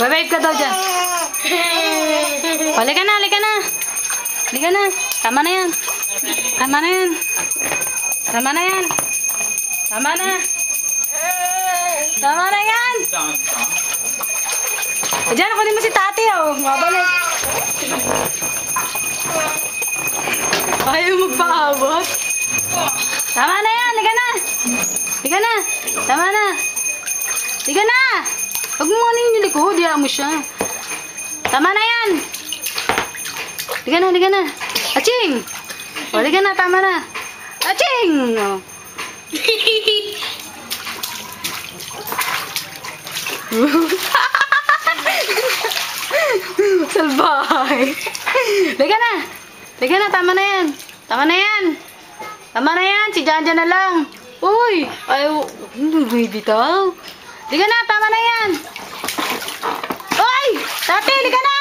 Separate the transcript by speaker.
Speaker 1: Wave ka daw dyan. Halika na, halika na. Halika na. Tama na yan. Tama na yan. Tama na yan. Tama na. Tama na yan. Diyan, kunin mo si tati, oh. Mabalik. Ayaw magpaabot. Tama na yan, liga. Liga na. Tama na. Liga na. Huwag mo ano yung likod, diya mo siya. Tama na yan. Liga na, liga na. Aching! O, liga na, tama na. Aching! O. Salbahay. Liga na. Liga na, tama na yan. Tama na yan. Tama na yan, si Janja na lang. Uy, ayaw, hindi bitaw. Liga na, tama na yan. Uy, tati, liga na.